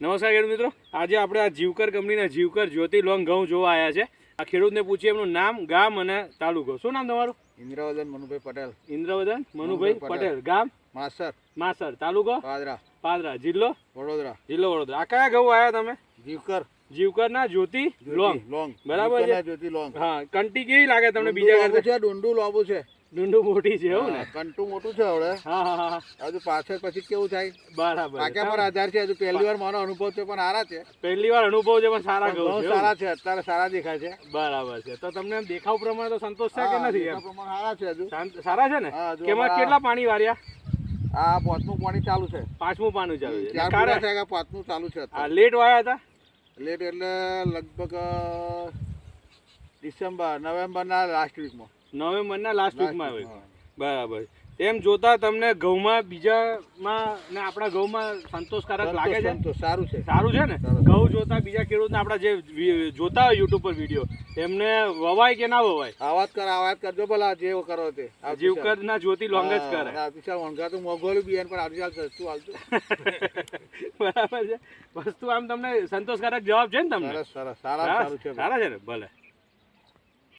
નમસ્કાર ખેડૂત મિત્રો. આજે આપણે આ જીવકર કંપનીના જીવકર જ્યોતિ લોંગ ઘઉં જોવા આવ્યા છે. આ ખેડૂતને પૂછીએ એમનું નામ ગામ અને તાલુકો. શું નામ તમારું? ઇન્દ્રવદન મનુભાઈ પટેલ. ઇન્દ્રવદન મનુભાઈ પટેલ. ગામ? માસર. માસર. તાલુકો? પાદરા. પાદરા. જિલ્લો? વડોદરા. જિલ્લો વડોદરા. આ કયા ઘઉં આવ્યા તમે? જીવકર. જીવકર ના જ્યોતિ, લોંગ. લોંગ. બરાબર છે? જ્યોતિ લોંગ. હા. કંટી કેવી લાગે તમને બીજા કરતા છે ડુંડું લાંબુ છે. ડુંડું મોટી છે એવું ને? કંટુ મોટું છે હવે. હજુ પાછળ પછી કેવું થાય? બરાબર. પાક્યા પર આધાર છે હજુ પહેલી વાર મારો અનુભવ છે પણ સારા છે. પહેલી વાર અનુભવ છે પણ સારા ઘઉં છે સારા છે અત્યારે સારા દેખાય છે. બરાબર છે. તો તમને દેખાવ પ્રમાણે તો સંતોષ છે કે નથી સારા છે હજુ. સારા છે ને? કેમાં કેટલા પાણી વાર્યા? આ પાંચમું પાણી ચાલુ છે. પાંચમું પાણી ચાલુ છે. કારણ પાંચમું ચાલુ છે લેટ વાયા હતા? લેટ એટલે લગભગ ડિસેમ્બર નવેમ્બરના લાસ્ટ વીકમાં નવેમ્બરના લાસ્ટ વીકમાં Last આવ્યું બરાબર. એમ જોતા તમને ઘઉંમાં બીજામાં ને આપણા ઘઉંમાં સંતોષકારક લાગે છે? સારું છે. સારું છે ને? ઘઉ જોતા બીજા ખેડૂતને આપણા જે જોતા હોય યુટ્યુબ પર વીડિયો એમને વવાય કે ના વવાય? આવાજ કર આવાજ કરજો ભલા જે કરો તે. જીવકરના જોતી લોંગ જ કરે. આવતીસાલ વણગા તો મોંઘોલું બિયાન પણ આવતીસાલ સસ્તું આવતું બરાબર છે. વસ્તુ આમ તમને સંતોષકારક જવાબ છે ને તમને? સરસ સરસ. સારા? સારું છે. સારા છે ને? ભલે.